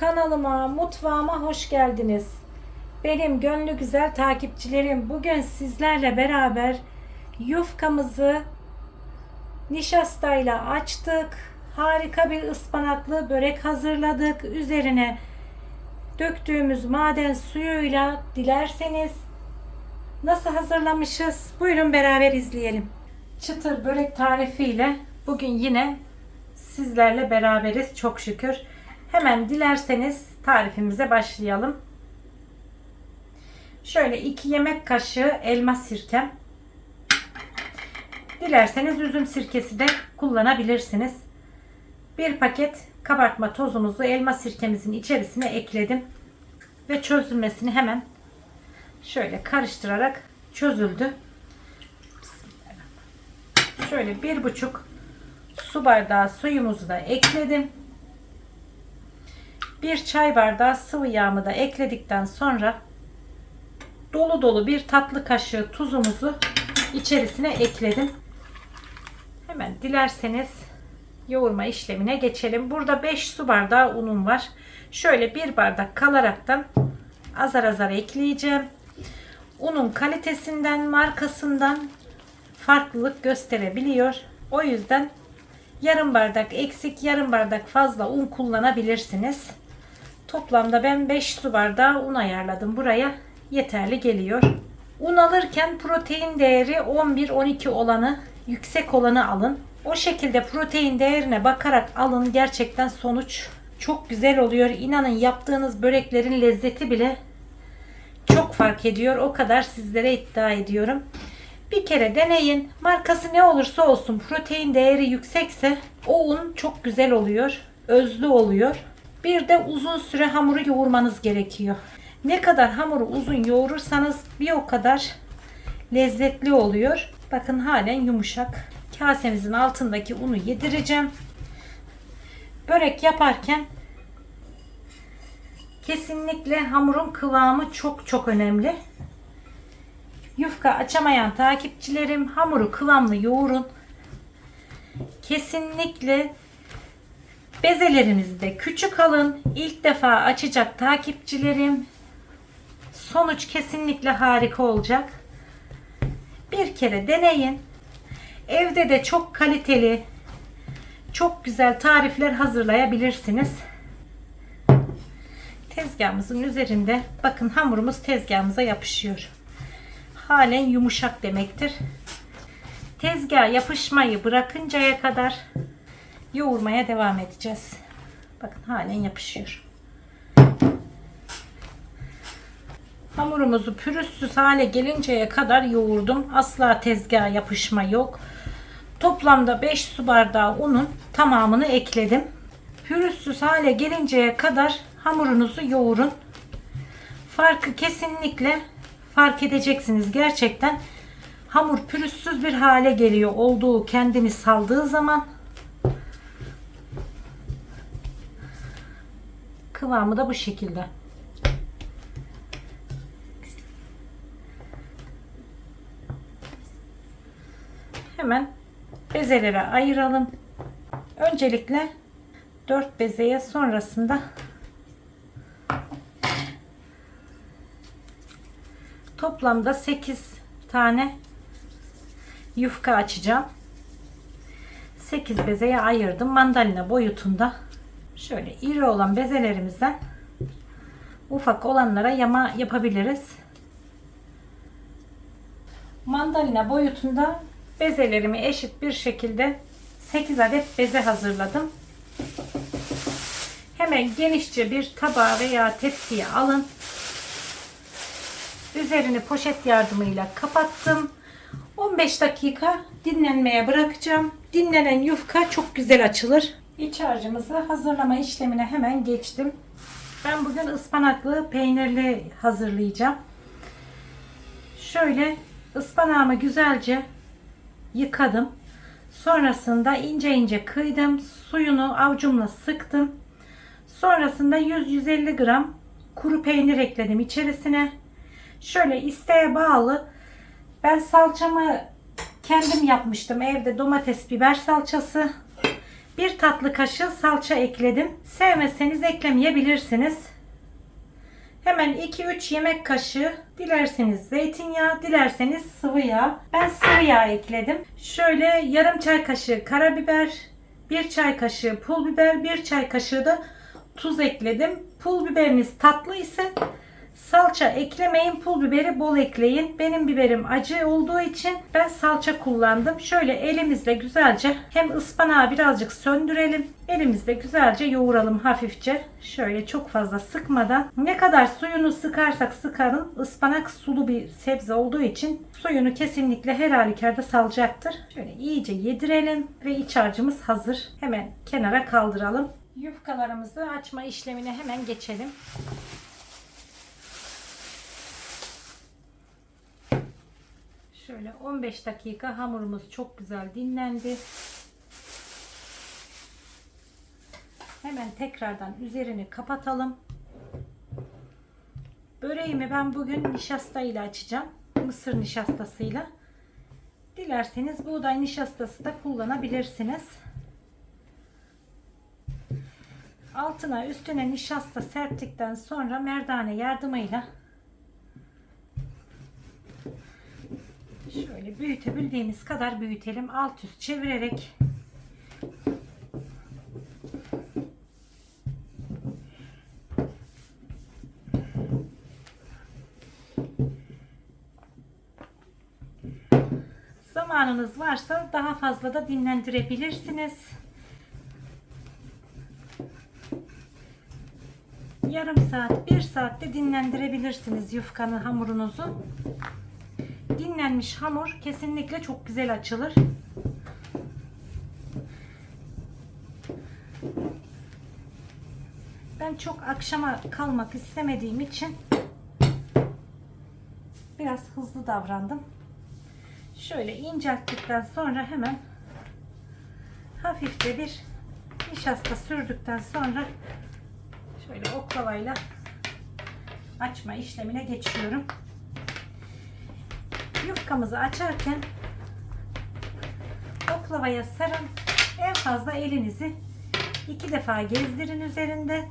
Kanalıma, mutfağıma hoş geldiniz. Benim gönlü güzel takipçilerim bugün sizlerle beraber yufkamızı nişastayla açtık. Harika bir ıspanaklı börek hazırladık. Üzerine döktüğümüz maden suyuyla dilerseniz nasıl hazırlamışız? Buyurun beraber izleyelim. Çıtır börek tarifiyle bugün yine sizlerle beraberiz çok şükür. Hemen dilerseniz tarifimize başlayalım. Şöyle 2 yemek kaşığı elma sirkem. Dilerseniz üzüm sirkesi de kullanabilirsiniz. Bir paket kabartma tozumuzu elma sirkemizin içerisine ekledim. Ve çözülmesini hemen şöyle karıştırarak çözüldü. Şöyle bir buçuk su bardağı suyumuzu da ekledim. Bir çay bardağı sıvı yağımı da ekledikten sonra dolu dolu bir tatlı kaşığı tuzumuzu içerisine ekledim. Hemen dilerseniz yoğurma işlemine geçelim. Burada 5 su bardağı unum var. Şöyle bir bardak kalaraktan azar azar ekleyeceğim. Unun kalitesinden, markasından farklılık gösterebiliyor. O yüzden yarım bardak eksik, yarım bardak fazla un kullanabilirsiniz. Toplamda ben 5 su bardağı un ayarladım buraya. Yeterli geliyor. Un alırken protein değeri 11-12 olanı, yüksek olanı alın. O şekilde protein değerine bakarak alın. Gerçekten sonuç çok güzel oluyor. İnanın yaptığınız böreklerin lezzeti bile çok fark ediyor. O kadar sizlere iddia ediyorum. Bir kere deneyin. Markası ne olursa olsun protein değeri yüksekse o un çok güzel oluyor. Özlü oluyor. Bir de uzun süre hamuru yoğurmanız gerekiyor. Ne kadar hamuru uzun yoğurursanız bir o kadar lezzetli oluyor. Bakın halen yumuşak. Kasemizin altındaki unu yedireceğim. Börek yaparken kesinlikle hamurun kıvamı çok çok önemli. Yufka açamayan takipçilerim hamuru kıvamlı yoğurun. Kesinlikle bezelerinizi de küçük alın. İlk defa açacak takipçilerim sonuç kesinlikle harika olacak. Bir kere deneyin. Evde de çok kaliteli, çok güzel tarifler hazırlayabilirsiniz. Tezgahımızın üzerinde bakın hamurumuz tezgahımıza yapışıyor. Halen yumuşak demektir. Tezgah yapışmayı bırakıncaya kadar yoğurmaya devam edeceğiz. Bakın halen yapışıyor. Hamurumuzu pürüzsüz hale gelinceye kadar yoğurdum. Asla tezgaha yapışma yok. Toplamda 5 su bardağı unun tamamını ekledim. Pürüzsüz hale gelinceye kadar hamurunuzu yoğurun. Farkı kesinlikle fark edeceksiniz. Gerçekten hamur pürüzsüz bir hale geliyor. Olduğu kendini saldığı zaman kıvamı da bu şekilde. Hemen bezelere ayıralım. Öncelikle 4 bezeye sonrasında toplamda 8 tane yufka açacağım. 8 bezeye ayırdım. Mandalina boyutunda şöyle iri olan bezelerimizden ufak olanlara yama yapabiliriz. Mandalina boyutunda bezelerimi eşit bir şekilde 8 adet beze hazırladım. Hemen genişçe bir tabağa veya tepsiye alın. Üzerini poşet yardımıyla kapattım. 15 dakika dinlenmeye bırakacağım. Dinlenen yufka çok güzel açılır. İç harcımızı hazırlama işlemine hemen geçtim. Ben bugün ıspanaklı peynirli hazırlayacağım. Şöyle ıspanağımı güzelce yıkadım. Sonrasında ince ince kıydım. Suyunu avucumla sıktım. Sonrasında 100-150 gram kuru peynir ekledim içerisine. Şöyle isteğe bağlı. Ben salçamı kendim yapmıştım. Evde domates, biber salçası. Bir tatlı kaşığı salça ekledim. Sevmezseniz eklemeyebilirsiniz. Hemen 2-3 yemek kaşığı dilerseniz zeytinyağı, dilerseniz sıvı yağ. Ben sıvı yağ ekledim. Şöyle yarım çay kaşığı karabiber, 1 çay kaşığı pul biber, 1 çay kaşığı da tuz ekledim. Pul biberiniz tatlı ise salça eklemeyin. Pul biberi bol ekleyin. Benim biberim acı olduğu için ben salça kullandım. Şöyle elimizle güzelce hem ıspanağı birazcık söndürelim. Elimizle güzelce yoğuralım hafifçe. Şöyle çok fazla sıkmadan. Ne kadar suyunu sıkarsak sıkarın ıspanak sulu bir sebze olduğu için suyunu kesinlikle her halükarda salacaktır. Şöyle iyice yedirelim ve iç harcımız hazır. Hemen kenara kaldıralım. Yufkalarımızı açma işlemine hemen geçelim. Şöyle 15 dakika hamurumuz çok güzel dinlendi. Hemen tekrardan üzerini kapatalım. Böreğimi ben bugün nişasta ile açacağım. Mısır nişastasıyla. Dilerseniz buğday nişastası da kullanabilirsiniz. Altına üstüne nişasta serptikten sonra merdane yardımıyla Şöyle büyütebildiğimiz kadar büyütelim. Alt üst çevirerek Zamanınız varsa daha fazla da dinlendirebilirsiniz. Yarım saat, bir saatte dinlendirebilirsiniz yufkanı, hamurunuzu dinlenmiş hamur kesinlikle çok güzel açılır. Ben çok akşama kalmak istemediğim için biraz hızlı davrandım. Şöyle incelttikten sonra hemen hafifçe bir nişasta sürdükten sonra şöyle oklavayla açma işlemine geçiyorum yufkamızı açarken oklavaya sarın. En fazla elinizi iki defa gezdirin üzerinde.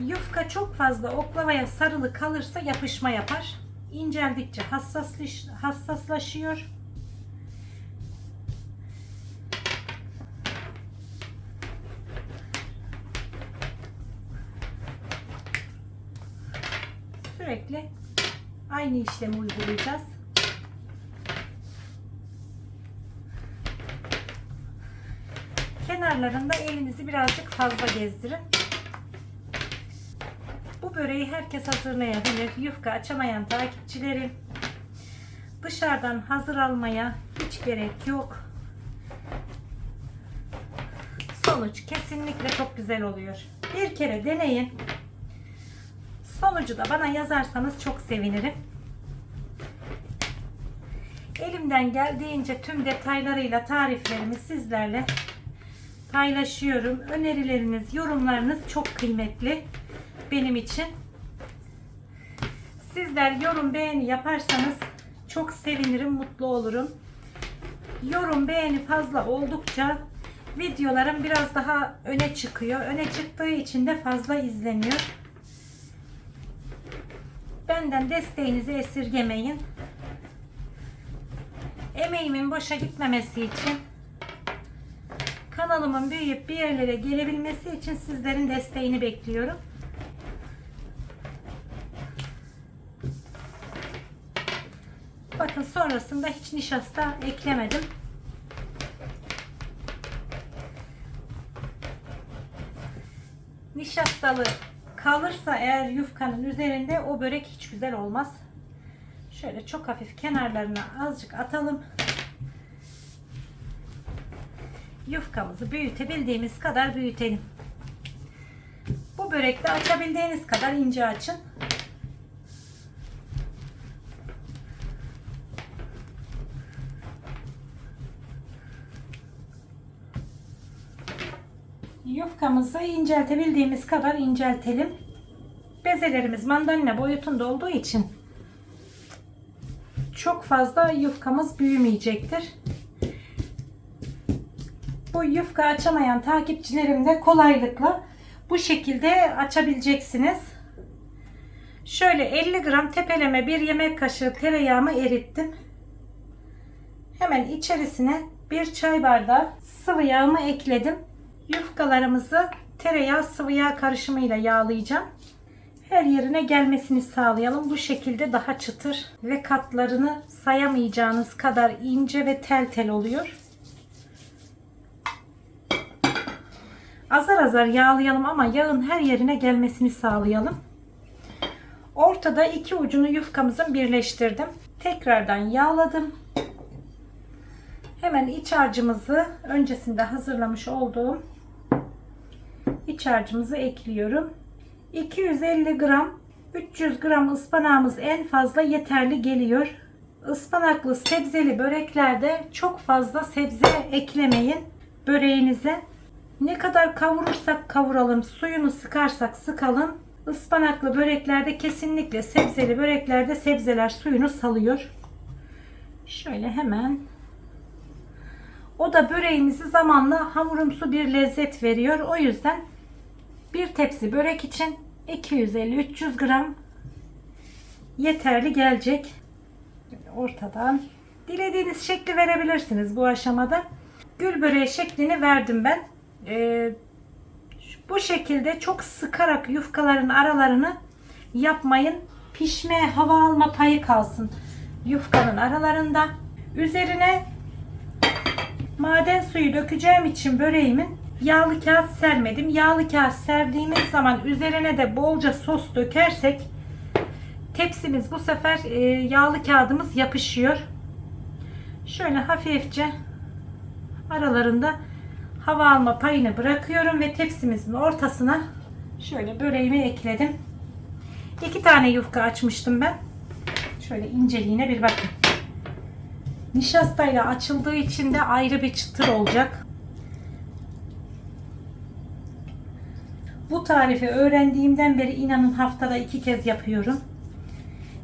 Yufka çok fazla oklavaya sarılı kalırsa yapışma yapar. İnceldikçe hassaslaş, hassaslaşıyor. Sürekli Aynı işlemi uygulayacağız. Kenarlarında elinizi birazcık fazla gezdirin. Bu böreği herkes hazırlayabilir. Yufka açamayan takipçilerim. Dışarıdan hazır almaya hiç gerek yok. Sonuç kesinlikle çok güzel oluyor. Bir kere deneyin. Sonucu da bana yazarsanız çok sevinirim. Elimden geldiğince tüm detaylarıyla tariflerimi sizlerle paylaşıyorum. Önerileriniz, yorumlarınız çok kıymetli benim için. Sizler yorum beğeni yaparsanız çok sevinirim, mutlu olurum. Yorum beğeni fazla oldukça videolarım biraz daha öne çıkıyor. Öne çıktığı için de fazla izleniyor. Benden desteğinizi esirgemeyin. Emeğimin boşa gitmemesi için kanalımın büyüyüp bir yerlere gelebilmesi için sizlerin desteğini bekliyorum. Bakın sonrasında hiç nişasta eklemedim. Nişastalı kalırsa eğer yufkanın üzerinde o börek hiç güzel olmaz. Şöyle çok hafif kenarlarına azıcık atalım. Yufkamızı büyütebildiğimiz kadar büyütelim. Bu börekte açabildiğiniz kadar ince açın. Yufkamızı inceltebildiğimiz kadar inceltelim. Bezelerimiz mandalina boyutunda olduğu için çok fazla yufkamız büyümeyecektir. Bu yufka açamayan takipçilerim de kolaylıkla bu şekilde açabileceksiniz. Şöyle 50 gram tepeleme bir yemek kaşığı tereyağımı erittim. Hemen içerisine bir çay bardağı sıvı yağımı ekledim. Yufkalarımızı tereyağı sıvı yağ karışımıyla yağlayacağım. Her yerine gelmesini sağlayalım. Bu şekilde daha çıtır ve katlarını sayamayacağınız kadar ince ve tel tel oluyor. Azar azar yağlayalım ama yağın her yerine gelmesini sağlayalım. Ortada iki ucunu yufkamızın birleştirdim. Tekrardan yağladım. Hemen iç harcımızı öncesinde hazırlamış olduğum iç harcımızı ekliyorum. 250 gram 300 gram ıspanağımız en fazla yeterli geliyor. Ispanaklı sebzeli böreklerde çok fazla sebze eklemeyin böreğinize. Ne kadar kavurursak kavuralım, suyunu sıkarsak sıkalım. Ispanaklı böreklerde kesinlikle sebzeli böreklerde sebzeler suyunu salıyor. Şöyle hemen o da böreğimizi zamanla hamurumsu bir lezzet veriyor. O yüzden bir tepsi börek için 250-300 gram yeterli gelecek. Ortadan dilediğiniz şekli verebilirsiniz bu aşamada. Gül böreği şeklini verdim ben. Ee, bu şekilde çok sıkarak yufkaların aralarını yapmayın. Pişmeye hava alma payı kalsın yufkanın aralarında. Üzerine maden suyu dökeceğim için böreğimin yağlı kağıt sermedim. Yağlı kağıt serdiğimiz zaman üzerine de bolca sos dökersek tepsimiz bu sefer e, yağlı kağıdımız yapışıyor. Şöyle hafifçe aralarında hava alma payını bırakıyorum ve tepsimizin ortasına şöyle böreğimi ekledim. İki tane yufka açmıştım ben. Şöyle inceliğine bir bakın. Nişastayla açıldığı için de ayrı bir çıtır olacak. Bu tarifi öğrendiğimden beri inanın haftada iki kez yapıyorum.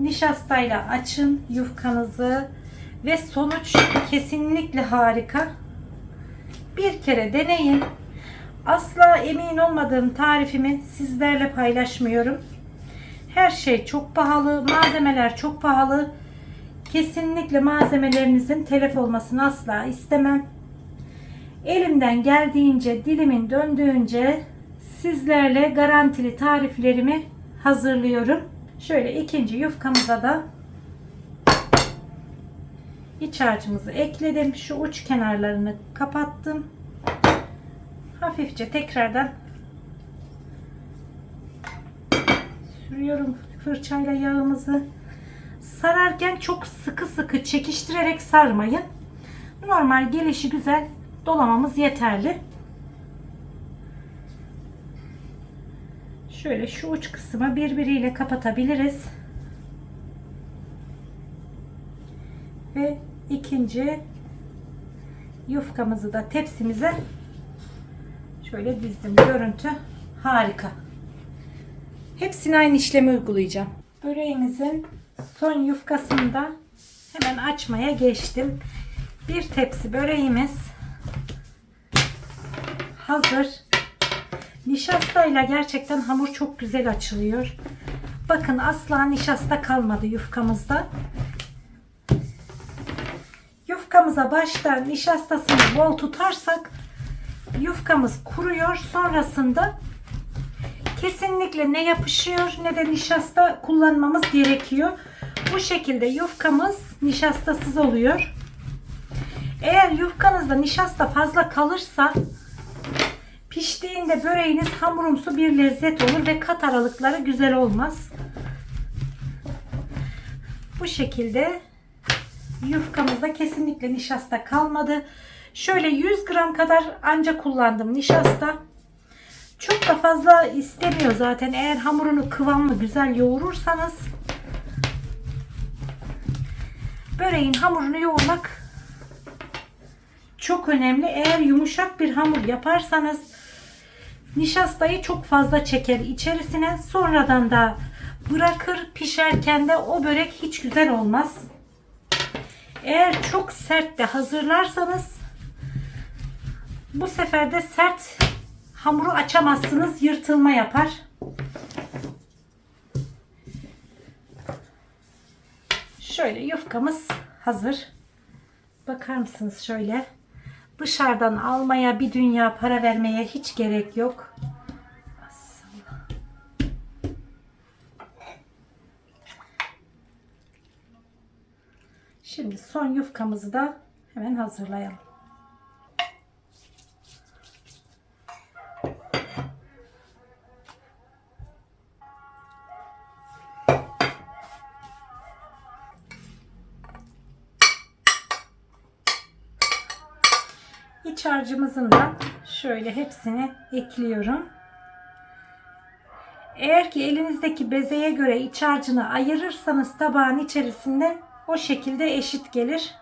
Nişastayla açın yufkanızı ve sonuç kesinlikle harika. Bir kere deneyin. Asla emin olmadığım tarifimi sizlerle paylaşmıyorum. Her şey çok pahalı, malzemeler çok pahalı. Kesinlikle malzemelerinizin telef olmasını asla istemem. Elimden geldiğince, dilimin döndüğünce sizlerle garantili tariflerimi hazırlıyorum. Şöyle ikinci yufkamıza da iç harcımızı ekledim. Şu uç kenarlarını kapattım. Hafifçe tekrardan sürüyorum fırçayla yağımızı. Sararken çok sıkı sıkı çekiştirerek sarmayın. Normal gelişi güzel dolamamız yeterli. Şöyle şu uç kısmı birbiriyle kapatabiliriz. Ve ikinci yufkamızı da tepsimize şöyle dizdim. Görüntü harika. Hepsini aynı işlemi uygulayacağım. Böreğimizin son yufkasını da hemen açmaya geçtim. Bir tepsi böreğimiz hazır. Nişastayla gerçekten hamur çok güzel açılıyor. Bakın asla nişasta kalmadı yufkamızda. Yufkamıza baştan nişastasını bol tutarsak yufkamız kuruyor. Sonrasında kesinlikle ne yapışıyor ne de nişasta kullanmamız gerekiyor. Bu şekilde yufkamız nişastasız oluyor. Eğer yufkanızda nişasta fazla kalırsa piştiğinde böreğiniz hamurumsu bir lezzet olur ve kat aralıkları güzel olmaz. Bu şekilde yufkamızda kesinlikle nişasta kalmadı. Şöyle 100 gram kadar anca kullandım nişasta. Çok da fazla istemiyor zaten. Eğer hamurunu kıvamlı güzel yoğurursanız böreğin hamurunu yoğurmak çok önemli. Eğer yumuşak bir hamur yaparsanız nişastayı çok fazla çeker içerisine. Sonradan da bırakır pişerken de o börek hiç güzel olmaz. Eğer çok sert de hazırlarsanız Bu sefer de sert hamuru açamazsınız. Yırtılma yapar. Şöyle yufkamız hazır. Bakar mısınız şöyle? Dışarıdan almaya bir dünya para vermeye hiç gerek yok. Şimdi son yufkamızı da hemen hazırlayalım. İç harcımızın da şöyle hepsini ekliyorum. Eğer ki elinizdeki bezeye göre iç harcını ayırırsanız tabağın içerisinde o şekilde eşit gelir.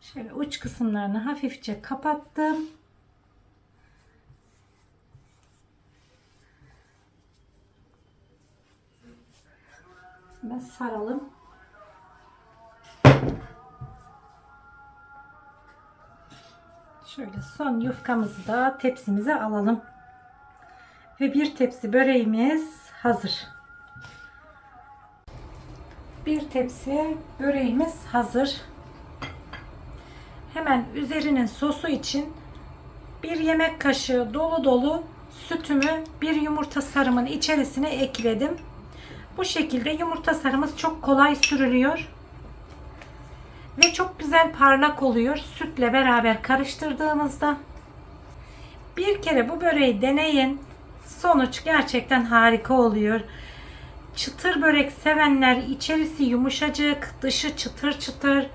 Şöyle uç kısımlarını hafifçe kapattım. Hemen saralım. Şöyle son yufkamızı da tepsimize alalım. Ve bir tepsi böreğimiz hazır. Bir tepsi böreğimiz hazır. Hemen üzerinin sosu için bir yemek kaşığı dolu dolu sütümü bir yumurta sarımın içerisine ekledim. Bu şekilde yumurta sarımız çok kolay sürülüyor. Ve çok güzel parlak oluyor sütle beraber karıştırdığımızda. Bir kere bu böreği deneyin. Sonuç gerçekten harika oluyor. Çıtır börek sevenler içerisi yumuşacık, dışı çıtır çıtır.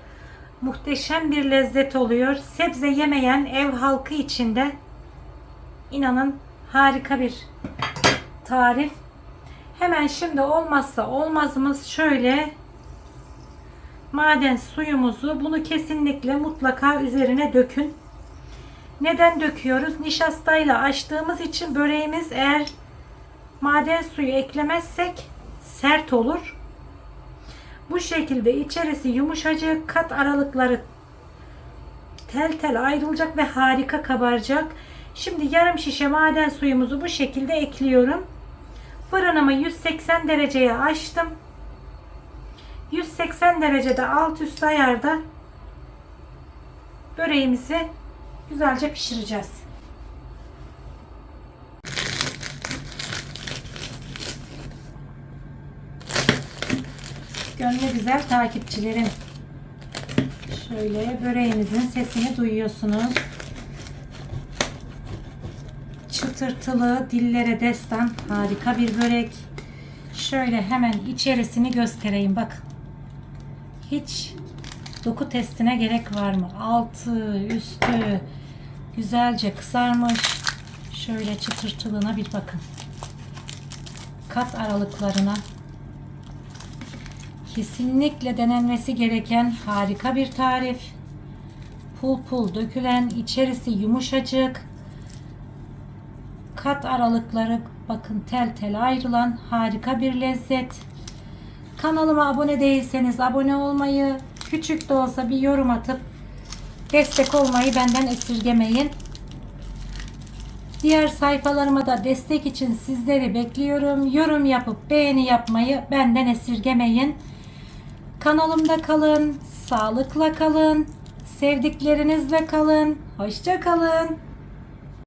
Muhteşem bir lezzet oluyor. Sebze yemeyen ev halkı için de inanın harika bir tarif. Hemen şimdi olmazsa olmazımız şöyle maden suyumuzu bunu kesinlikle mutlaka üzerine dökün. Neden döküyoruz? Nişastayla açtığımız için böreğimiz eğer maden suyu eklemezsek sert olur. Bu şekilde içerisi yumuşacık, kat aralıkları tel tel ayrılacak ve harika kabaracak. Şimdi yarım şişe maden suyumuzu bu şekilde ekliyorum. Fırınımı 180 dereceye açtım. 180 derecede alt üst ayarda böreğimizi güzelce pişireceğiz. Gönlü güzel takipçilerim. Şöyle böreğimizin sesini duyuyorsunuz. Çıtırtılı, dillere destan harika bir börek. Şöyle hemen içerisini göstereyim. Bakın. Hiç doku testine gerek var mı? Altı, üstü güzelce kızarmış. Şöyle çıtırtılığına bir bakın. Kat aralıklarına kesinlikle denenmesi gereken harika bir tarif. Pul pul dökülen, içerisi yumuşacık. Kat aralıkları bakın tel tel ayrılan harika bir lezzet. Kanalıma abone değilseniz abone olmayı, küçük de olsa bir yorum atıp destek olmayı benden esirgemeyin. Diğer sayfalarıma da destek için sizleri bekliyorum. Yorum yapıp beğeni yapmayı benden esirgemeyin. Kanalımda kalın, sağlıkla kalın, sevdiklerinizle kalın, hoşça kalın.